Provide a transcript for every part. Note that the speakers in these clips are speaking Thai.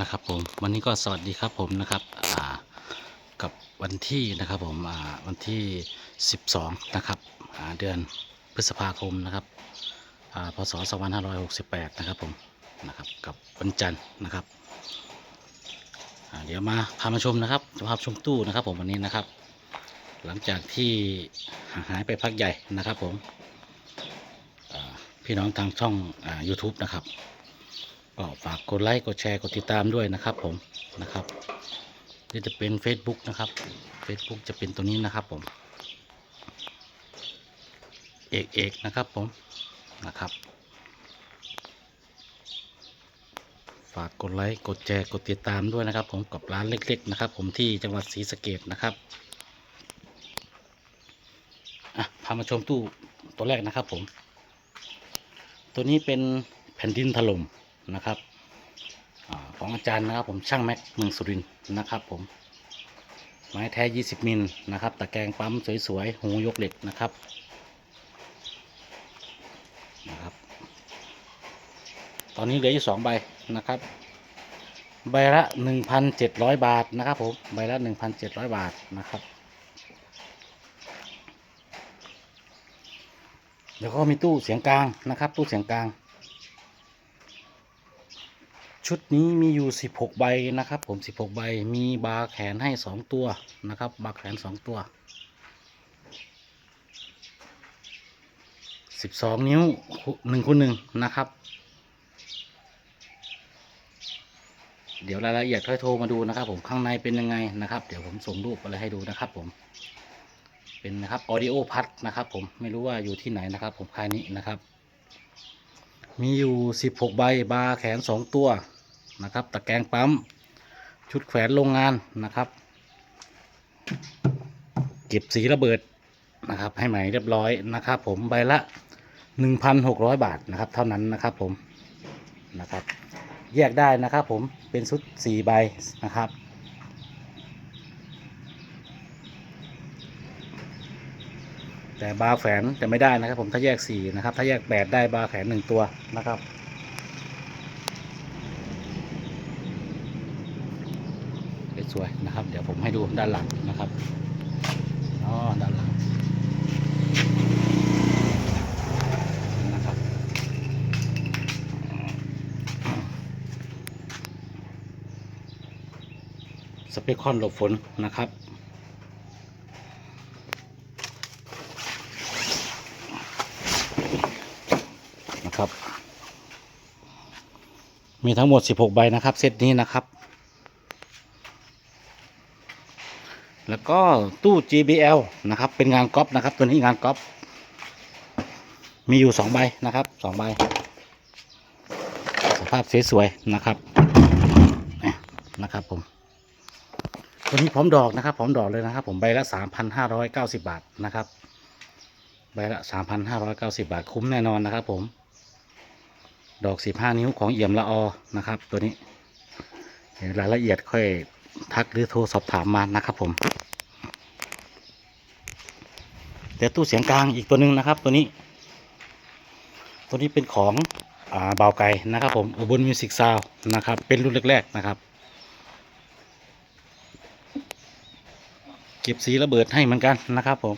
นะครับผมวันนี้ก็สวัสดีครับผมนะครับกับวันที่นะครับผมวันที่ 12 นะครับเดือนพฤษภาคมนะครับอ่าพศ 2568 นะครับผมนะครับกับวันจันทร์นะครับเดี๋ยวมาพามาชมนะครับจะพาชมตู้นะครับผมวันนี้นะครับ หลังจากที่หายไปพักใหญ่นะครับผมพี่น้องทางช่อง YouTube นะครับ ก็ฝากกดไลค์กดแชร์กดติดตามด้วยนะครับผมนะครับนี่จะเป็น Facebook นะครับ Facebook จะเป็นตัวนี้นะครับผมเอกเอกนะครับผมนะครับ ฝากกดไลค์กดแชร์กดติดตามด้วยนะครับผมกับร้านเล็กๆนะครับ ผมที่จังหวัดศรีสะเกดนะครับอะพามาชมตู้ตัวแรกนะครับผม ตัวนี้เป็นแผ่นดินถล่ม นะครับอของอาจารย์นะครับผมช่างแม็กเมืองสุรินนะครับผมไม้แท้ 20 มิลนะครับตะแกรงปั๊มสวยๆหูยกเหล็กนะครับนะครับ ตอนนี้เหลืออยู่สองใบนะครับ ใบละ 1,700 บาทนะครับผมใบละ 1,700 บาทนะครับเดี๋ยวก็มีตู้เสียงกลางนะครับ ตู้เสียงกลาง ชุดนี้มีอยู่ 16 ใบนะครับ ผม 16 ใบ มีบาร์แขนให้ 2 ตัวนะครับ บาร์แขน 2 ตัว 12 นิ้ว1คูณ1นะครับ เดี๋ยวรายละเอียดค่อยโทรมาดูนะครับ ผมข้างในเป็นยังไงนะครับ เดี๋ยวผมส่งรูปอะไรให้ดูนะครับ ผม เป็นนะครับออดิโอพัดนะครับ ผมไม่รู้ว่าอยู่ที่ไหนนะครับ ผมค่ายนี้นะครับมีอยู่ 16 ใบบาแขน 2 ตัว นะครับ ตะแกรงปั๊ม ชุดแขวนโรงงานนะครับเก็บสีระเบิดนะครับ ให้ใหม่เรียบร้อยนะครับ ผมใบละ 1,600 บาทนะครับ เท่านั้นนะครับผมนะครับ แยกได้นะครับ ผมเป็นชุด4ใบนะครับแต่บาร์แขนจะไม่ได้นะครับ ผมถ้าแยกสี่นะครับ ถ้าแยกแปดได้บาร์แขนหนึ่งตัวนะครับ วยๆนะครับ เดี๋ยวผมให้ดูด้านหลังนะครับอ๋อด้านหลังนะครับสเปคคอนหลบฝนนะครับนะครับ มีทั้งหมด 16 ใบนะครับ เซตนี้นะครับ แล้วก็ตู้ JBL นะครับ เป็นงานก๊อปนะครับ ตัวนี้งานก๊อปมีอยู่2ใบนะครับ2ใบ สภาพสวยๆนะครับนะครับผมตัวนี้พร้อมดอกนะครับพร้อมดอกเลยนะครับ ผมใบละ3,590บาทนะครับใบละ3,590บาทคุ้มแน่นอนนะครับ ผม ดอก15นิ้วของเอี่ยมละออนะครับ ตัวนี้เดี๋ยวรายละเอียดค่อย ทักหรือโทรสอบถามมานะครับผมเดี๋ยวตู้เสียงกลางอีกตัวหนึ่งนะครับ ตัวนี้ ตัวนี้เป็นของอ่าเบาไก่นะครับผมอุบลมิวสิกซาวนะครับ เป็นรุ่นแรกๆนะครับเก็บสีระเบิดให้เหมือนกันนะครับผม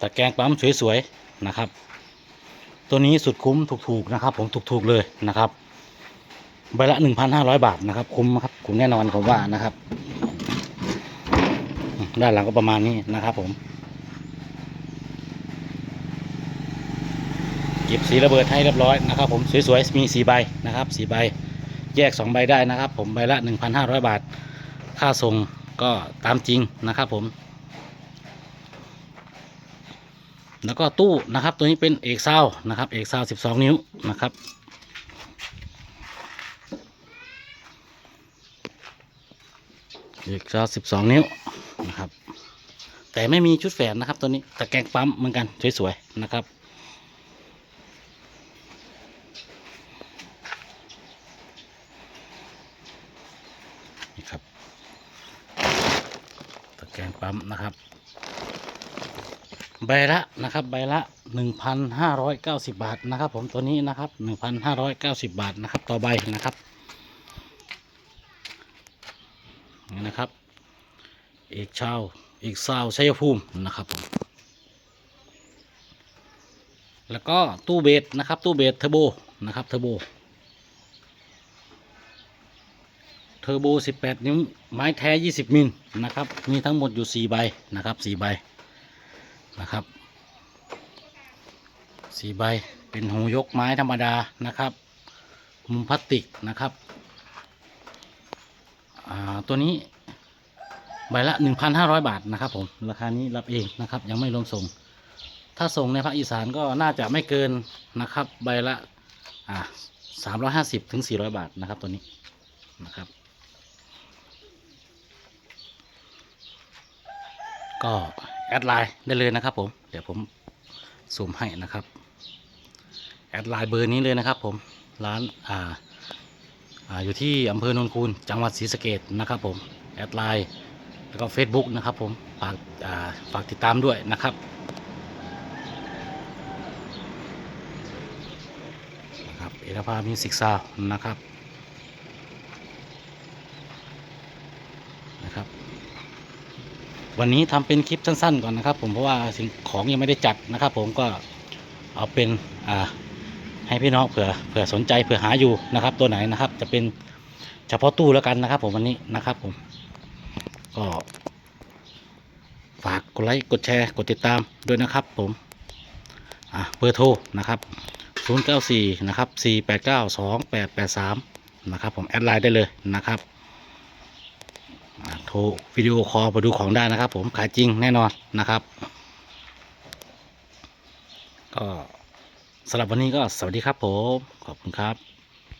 ตะแกรงปั๊มสวยๆนะครับ ตัวนี้สุดคุ้มถูกๆนะครับ ผมถูกๆเลยนะครับ ใบละหนึ่งพันห้าร้อยบาทนะครับ คุ้มครับคุ้มแน่นอนผมว่านะครับ ด้านหลังก็ประมาณนี้นะครับ ผมเก็บสีระเบิดให้เรียบร้อยนะครับ ผมสวยๆมีสีใบนะครับสีใบแยกสองใบได้นะครับ ผมใบละหนึ่งพันห้าร้อยบาท ค่าส่งก็ตามจริงนะครับ ผม แล้วก็ตู้นะครับ ตัวนี้เป็นเอกซาวนะครับ เอกซาวสิบสองนิ้วนะครับ อกซาวสิบสองนิ้วนะครับ แต่ไม่มีชุดแฝนนะครับ ตัวนี้แต่แกรงปั๊มเหมือนกันสวยๆนะครับนี่ครับตะแกรงปั๊มนะครับ ใบละนะครับใบละ 1,590 บาทนะครับ ผมตัวนี้นะครับ 1,590 บาทนะครับ ต่อใบนะครับ นี่นะครับ เอกชาวเอกซาวชัยภูมินะครับผมแล้วก็ตู้เบสนะครับ ตู้เบสเทอร์โบนะครับเทอร์โบเทอร์โบ 18 นิ้วไม้แท้ 20 มิลนะครับ มีทั้งหมดอยู่ 4 ใบนะครับ 4 ใบนะครับ 4 ใบเป็นหูยกไม้ธรรมดานะครับ มุมพลาสติกนะครับ ตัวนี้ใบละ 1,500 บาทนะครับผมราคานี้รับเองนะครับ ยังไม่รวมส่ง ถ้าส่งในภาคอีสานก็น่าจะไม่เกินนะครับ ใบละอ่า350ถึง400 บาทนะครับตัวนี้นะครับ ก็แอดไลน์ได้เลยนะครับผม เดี๋ยวผมซูมให้นะครับ แอดไลน์เบอร์นี้เลยนะครับผมร้านอ่า อยู่ที่อำเภอโนนคูนจังหวัดศรีสะเกดนะครับผมแอดไลน์แล้วก็ Facebook นะครับผมฝากาฝากติดตามด้วยนะครับนะครับเอกภาพมิวสิกซาวนะครับนะครับ วันนี้ทำเป็นคลิปสั้นๆก่อนนะครับ ผมเพราะว่าสิ่งของยังไม่ได้จัดนะครับ ผมก็เอาเป็นอ่า ให้พี่น้องเผื่อเผื่อสนใจเผื่อหาอยู่นะครับ ตัวไหนนะครับ จะเป็นเฉพาะตู้แล้วกันนะครับ ผมวันนี้นะครับผมก็ฝากกดไลค์กดแชร์กดติดตามด้วยนะครับ ผมอะเบอร์โทรนะครับ094นะครับ489 2883นะครับ ผมแอดไลน์ได้เลยนะครับโทรวิดีโอคอลมาดูของได้นะครับ ผมขายจริงแน่นอนนะครับ ก็ สำหรับวันนี้ก็สวัสดีครับผม ขอบคุณครับ